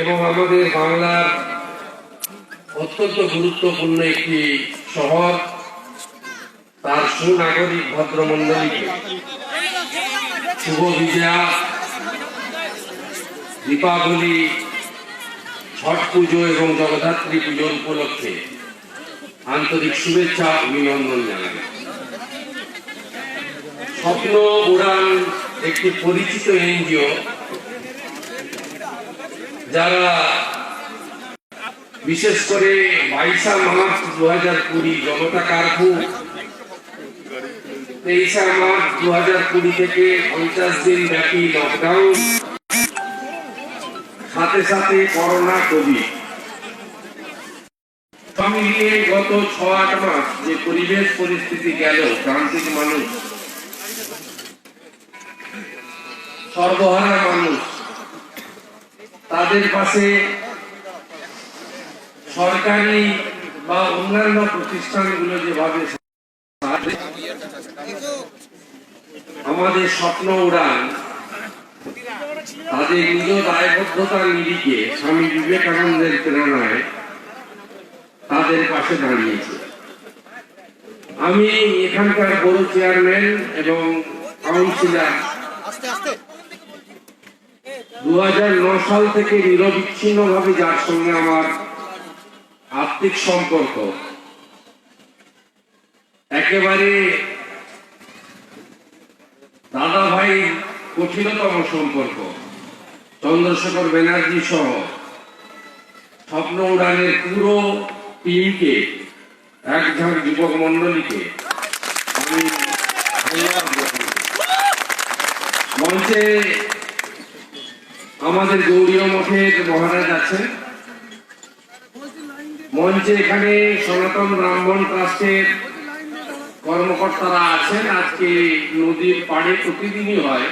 এবং আমাদের বাংলার অত্যন্ত গুরুত্বপূর্ণ একটি শহর, তার সুনাগরিক ভদ্রমণ্ডলীকে। শুভ বিজয়া, দীপাবলি, ছট পুজো এবং জগদ্ধাত্রী পুজোর উপলক্ষে আন্তরিক শুভেচ্ছা অভিনন্দন জানাই। স্বপ্ন, উড়ান একটি পরিচিত এনজিও যারা বিশেষ করে বাইশা মার্চ দু হাজার কুড়ি জনতা কারফু তেইশা মার্চ দু হাজার কুড়ি থেকে পঞ্চাশ দিন ব্যাপী লকডাউন সাথে সাথে করোনা কোভিড মিলিয়ে গত ছ আট মাস যে পরিবেশ পরিস্থিতি গেল প্রান্তিক মানুষ, সর্বহারা মানুষ তাদের পাশে সরকারি বা অন্যান্য প্রতিষ্ঠানগুলো যেভাবে আমাদের স্বপ্ন উড়ান, তাদের নিজ দায়বদ্ধতার নিরিখে স্বামী বিবেকানন্দের প্রেরণায় তাদের পাশে দাঁড়িয়েছে। আমি এখানকার বড় চেয়ারম্যান এবং কাউন্সিলর। দু সাল থেকে নিরবিচ্ছিন্ন ভাবে যার সঙ্গে আমার আর্থিক সম্পর্ক, একেবারে দাদা ভাই কঠিনতম সম্পর্ক, চন্দ্রশেখর ব্যানার্জি সহ স্বপ্ন উড়ানের পুরো টিমকে, এক ঝাঁক যুবক মন্ডলীকে আমি। মঞ্চে আমাদের গৌরীয় মঠের মহারাজ আছেন। মঞ্চে এখানে সনাতন ব্রাহ্মণ ট্রাস্টের কর্মকর্তারা আছেন। আজকে নদীর পাড়ে প্রতিদিনই হয়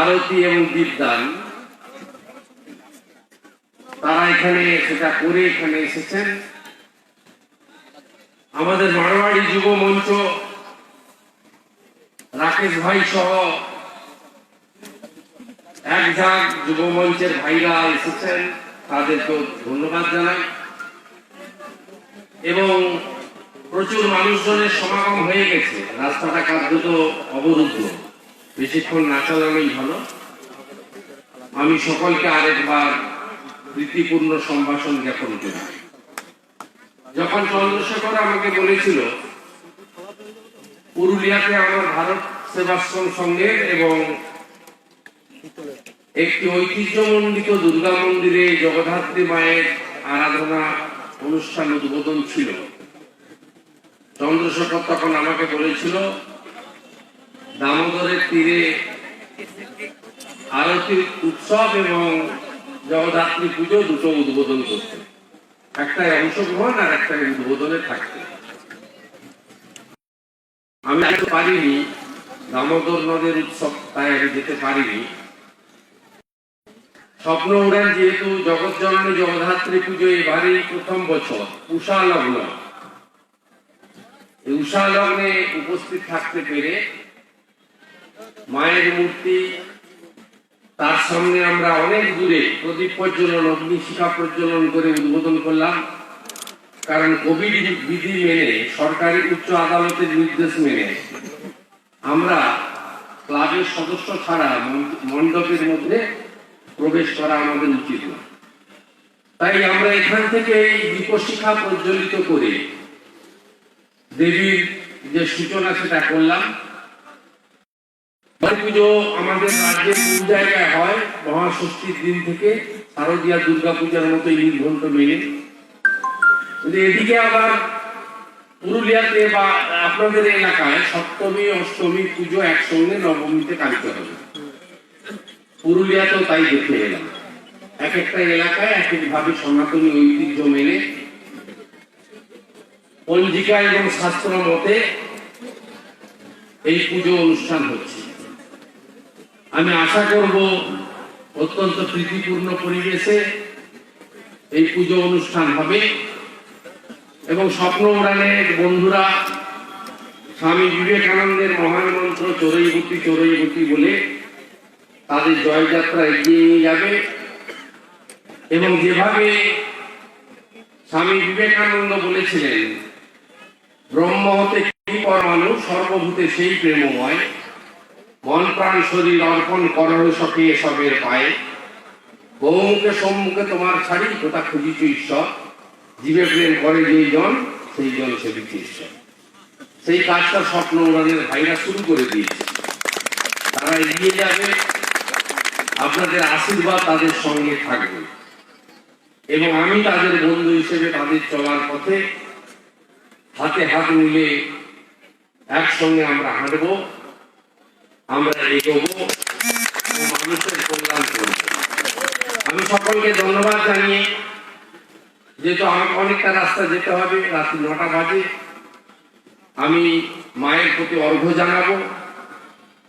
আরতি এবং দীপদান। তারা এখানে সেটা করে এখানে এসেছেন। আমাদের মারোয়াড়ি যুব মঞ্চ রাকেশ ভাই সহ এক ঝাঁক যুব মঞ্চের ভাইরা এসেছেন ধন্যবাদ জানাই। এবং প্রচুর মানুষজনের সমাগম হয়ে গেছে। রাস্তাটা কার্যত অবরুদ্ধ? বেশিক্ষণ না চালানোই ভালো। আমি সকলকে আরেকবার প্রীতিপূর্ণ সম্ভাষণ জ্ঞাপন করি। যখন চন্দ্রশেখর আমাকে বলেছিল, পুরুলিয়াতে আমার ভারত সেবাশ্রম সঙ্গের এবং একটি ঐতিহ্যমণ্ডিত দুর্গা মন্দিরে জগদ্ধাত্রী মায়ের আরাধনা অনুষ্ঠান উদ্বোধন ছিল। চন্দ্রশেখর তখন আমাকে বলেছিল, দামোদরের তীরে আরতি উৎসব এবং জগদ্ধাত্রী পুজো দুটো উদ্বোধন করতে। একটাই অংশগ্রহণ আর একটাই উদ্বোধনে থাকতে। আমি যেতে পারিনি, দামোদর নদের উৎসব তাই আমি যেতে পারিনি। স্বপ্ন উড়ান যেহেতু জগৎ জননী জগদ্ধাত্রী পুজো এবারেই প্রথম বছর, উষা লগ্ন। উষা লগ্নে উপস্থিত থাকতে পেরে মায়ের মূর্তি, তার সামনে আমরা অনেক দূরে প্রদীপ প্রজ্বলন, অগ্নিশিখা প্রজ্বলন করে উদ্বোধন করলাম। কারণ কোভিড বিধি মেনে, সরকারি উচ্চ আদালতের নির্দেশ মেনে আমরা ক্লাবের সদস্য ছাড়া মণ্ডপের মধ্যে প্রবেশ করা আমাদের উচিত না। তাই আমরা এখান থেকে এই দীপশিখা প্রজ্বলিত করে দেবীর যে সূচনা সেটা করলাম। পুজো আমাদের রাজ্যে কোন জায়গায় হয়? মহাষষ্ঠীর দিন থেকে শারদীয়া দুর্গা পূজার মতো নির্ঘণ্ট মেনে এদিকে আবার পুরুলিয়াতে বা আপনাদের এলাকায় সপ্তমী, অষ্টমী পুজো একসঙ্গে নবমীতে পালিত হবে। পুরুলিয়াতেও তাই দেখে এলাম এক একটা এলাকায় এক একভাবে সনাতনী ঐতিহ্য মেনে পঞ্জিকা এবং শাস্ত্র মতে এই পুজো অনুষ্ঠান হচ্ছে। আমি আশা করব অত্যন্ত প্রীতিপূর্ণ পরিবেশে এই পুজো অনুষ্ঠান হবে এবং স্বপ্ন উড়ানের বন্ধুরা স্বামী বিবেকানন্দের মহান মন্ত্র চোরইবতী চোরইবতী বলে তাদের জয়যাত্রা এগিয়ে নিয়ে যাবে এবং যেভাবে স্বামী বিবেকানন্দ বলেছিলেন, ব্রহ্ম হতে কি পরমাণু, সর্বভূতে সেই প্রেমময়। মন প্রাণ শরীর অর্পণ করহ সখী এসবের পায়ে। বহুমুখে সম্মুখে তোমার ছাড়ি, কোথা খুঁজিছ ঈশ্বর? জীবে প্রেম করে যেই জন, সেই জন সেবিছে ঈশ্বর। সেই কাজটা স্বপ্ন উড়ানের ভাইরা শুরু করে দিয়েছে। তারা এগিয়ে যাবে। আপনাদের আশীর্বাদ তাদের সঙ্গে থাকবে। এবং আমি তাদের বন্ধু হিসেবে তাদের চলার পথে হাতে হাত মিলে একসঙ্গে আমরা হাঁটবো, আমরা এগোবো মানুষের কল্যাণ করব। আমি সকলকে ধন্যবাদ জানিয়ে, যেহেতু আমাকে অনেকটা রাস্তা যেতে হবে, রাত্রি নটা বাজে, আমি মায়ের প্রতি অর্ঘ্য জানাব।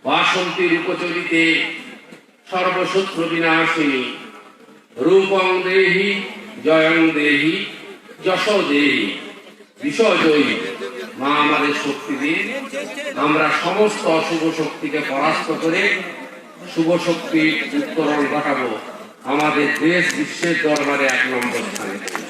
বাসন্তী রূপচরিতে সর্বশত্রু বিনাশিনী রূপং দেহি, জয়ং দেহি, যশ দেহি। বিষয়ী মা আমাদের শক্তি দিয়ে আমরা সমস্ত অশুভ শক্তিকে পরাস্ত করে শুভ শক্তির উত্তরণ ঘটাবো। আমাদের দেশ বিশ্বের দরবারে এক নম্বর স্থানে।